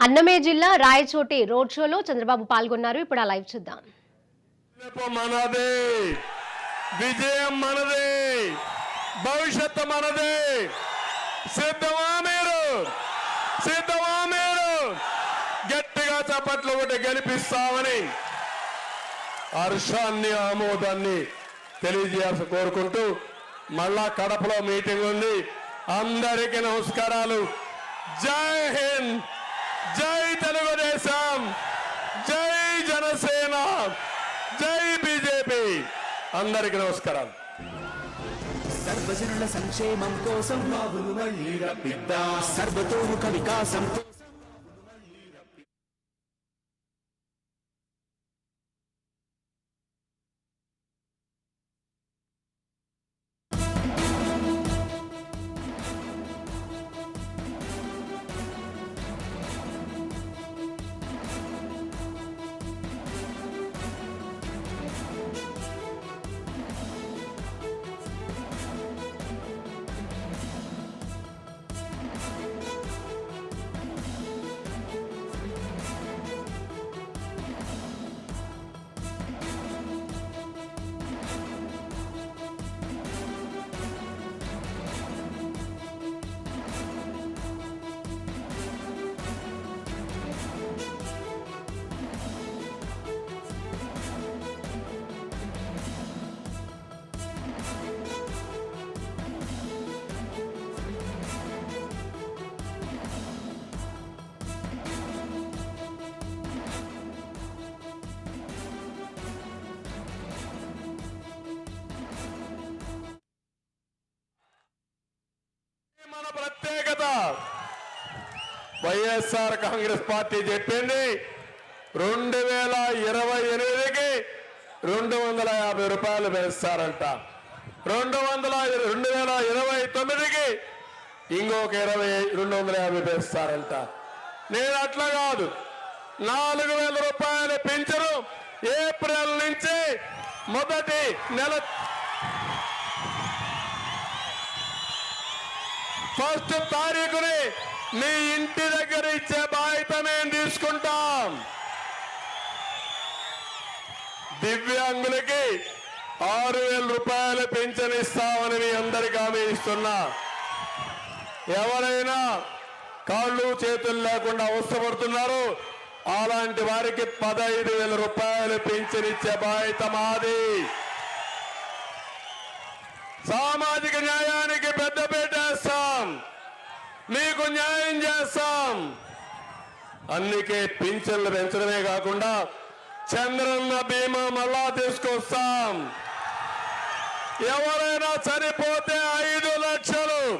అన్నమే జిల్లా రాయచోటి రోడ్ షోలో చంద్రబాబు పాల్గొన్నారు. ఇప్పుడు ఆ లైవ్ చూద్దాం. మనదే విజయం మనదే భవిష్యత్తు మనదే. సిద్ధమా మీరు? సిద్ధమా మీరు? గట్టిగా చప్పట్లు ఒకటి గెలిపిస్తామని హర్షాన్ని ఆమోదాన్ని తెలియజేయాల్సి కోరుకుంటూ మళ్ళా కడపలో మీటింగ్ ఉంది. అందరికీ నమస్కారాలు. జై హింద్! జై తెలుగుదేశం జై జనసేన జై బీజేపీ. అందరికి నమస్కారాలు. సర్వజనుల సంక్షేమం కోసం బాబులు మళ్ళీ రప్పిద్దా. సర్వతోముఖ వికాసం వైఎస్ఆర్ కాంగ్రెస్ పార్టీ చెప్పింది. రెండు వేల ఇరవై ఎనిమిదికి రెండు వందల యాభై రూపాయలు పెంచుతారంట రెండు వందల రెండు వేల ఇరవై తొమ్మిదికి ఇంకొక ఇరవై రెండు వందల యాభై పెంచుతారంట నేను అట్లా కాదు. నాలుగు వేల రూపాయలు పెంచరు ఏప్రిల్ నుంచి మొదటి నెల ఫస్ట్ తారీఖుని మీ ఇంటి దగ్గర ఇచ్చే బాధ్యత మేము తీసుకుంటాం. దివ్యాంగులకి ఆరు వేల రూపాయలు పెన్షన్ ఇస్తామని మీ అందరికీ హామీ ఇస్తున్నా. ఎవరైనా కాళ్ళు చేతులు లేకుండా అవసరపడుతున్నారు అలాంటి వారికి పదహైదు వేల రూపాయలు పెన్షన్ ఇచ్చే బాధ్యత మాది. సామాజిక న్యాయానికి పెద్దపేట మీకు న్యాయం చేస్తాం. అందుకే పింఛన్లు పెంచడమే కాకుండా చంద్రన్న బీమా మళ్ళా తీసుకొస్తాం. ఎవరైనా చనిపోతే ఐదు లక్షలు.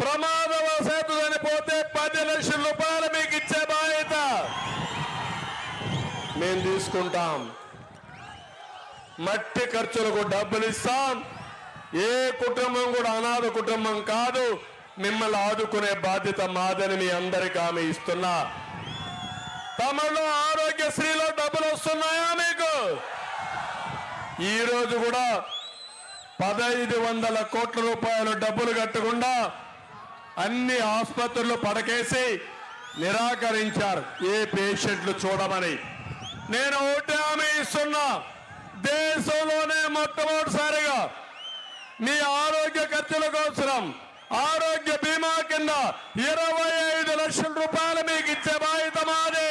ప్రమాదవశాత్తు చనిపోతే పది లక్షల రూపాయలు మీకు ఇచ్చే బాధ్యత. మేము తీసుకుంటాం. మట్టి ఖర్చులకు డబ్బులు ఇస్తాం. ఏ కుటుంబం కూడా అనాథ కుటుంబం కాదు మిమ్మల్ని ఆదుకునే బాధ్యత మాదని మీ అందరికీ ఆమె ఇస్తున్నా. తమలో ఆరోగ్యశ్రీలో డబ్బులు వస్తున్నాయా మీకు? ఈ రోజు కూడా పదహైదు వందల కోట్ల రూపాయలు డబ్బులు కట్టకుండా అన్ని ఆసుపత్రులు పడకేసి నిరాకరించారు. ఏ పేషెంట్లు చూడమని. నేను ఒకటి హామీ ఇస్తున్నా. దేశంలోనే మొట్టమొదటిసారిగా మీ ఆరోగ్య ఖర్చుల కోసం ఆరోగ్య బీమా కింద ఇరవై ఐదు లక్షల రూపాయలు మీకు ఇచ్చే బాధ్యత మాది.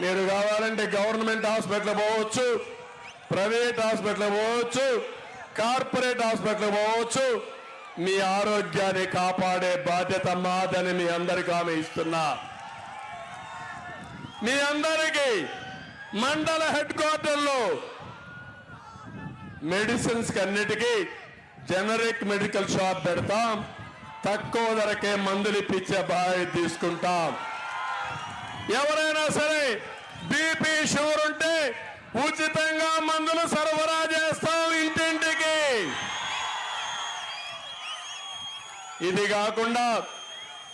మీరు కావాలంటే గవర్నమెంట్ హాస్పిటల్ పోవచ్చు ప్రైవేట్ హాస్పిటల్ పోవచ్చు కార్పొరేట్ హాస్పిటల్ పోవచ్చు. మీ ఆరోగ్యాన్ని కాపాడే బాధ్యత మాదని మీ అందరికీ ఆమె ఇస్తున్నా. మీ అందరికీ మండల హెడ్ క్వార్టర్లో మెడిసిన్స్ అన్నిటికీ జనరిక్ మెడికల్ షాప్ పెడతాం. తక్కువ ధరకే మందులు ఇప్పించే బాధ్యత తీసుకుంటాం. ఎవరైనా సరే బీపీ షుగర్ ఉంటే ఉచితంగా మందులు సరఫరా చేస్తాం ఇంటింటికి. ఇది కాకుండా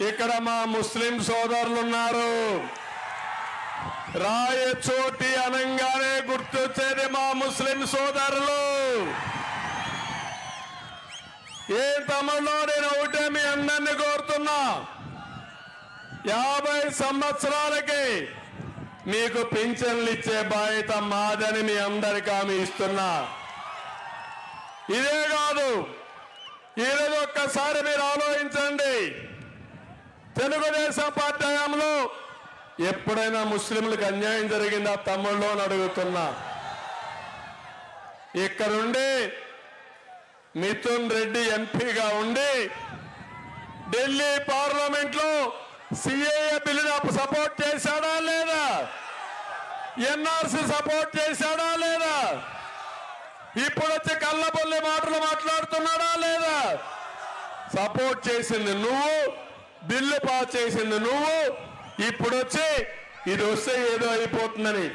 ఇక్కడ మా ముస్లిం సోదరులు ఉన్నారు. రాయచోటి అనంగానే గుర్తొచ్చేది మా ముస్లిం సోదరులు. ఏ తమలో నేను ఒకటే మీ అందరిని కోరుతున్నా. యాభై సంవత్సరాలకి మీకు పింఛన్లు ఇచ్చే బాధ్యత మాదని మీ అందరికీ ఆమె ఇస్తున్నా. ఇదే కాదు ఈరోజు ఒక్కసారి మీరు ఆలోచించండి. తెలుగుదేశం పార్టీ ఎప్పుడైనా ముస్లింలకు అన్యాయం జరిగిందా తమ్ముళ్ళు అని అడుగుతున్నా. ఇక్కడుండి మిథున్ రెడ్డి ఎంపీగా ఉండి ఢిల్లీ పార్లమెంట్లో సిఏఏ బిల్లును సపోర్ట్ చేశాడా లేదా? ఎన్ఆర్సి సపోర్ట్ చేశాడా లేదా? ఇప్పుడు వచ్చి కళ్ళబొల్లి మాటలు మాట్లాడుతున్నాడా లేదా? సపోర్ట్ చేసింది నువ్వు బిల్లు పాస్ చేసింది నువ్వు ఇప్పుడు వచ్చి ఇది వస్తే ఏదో అయిపోతుందని.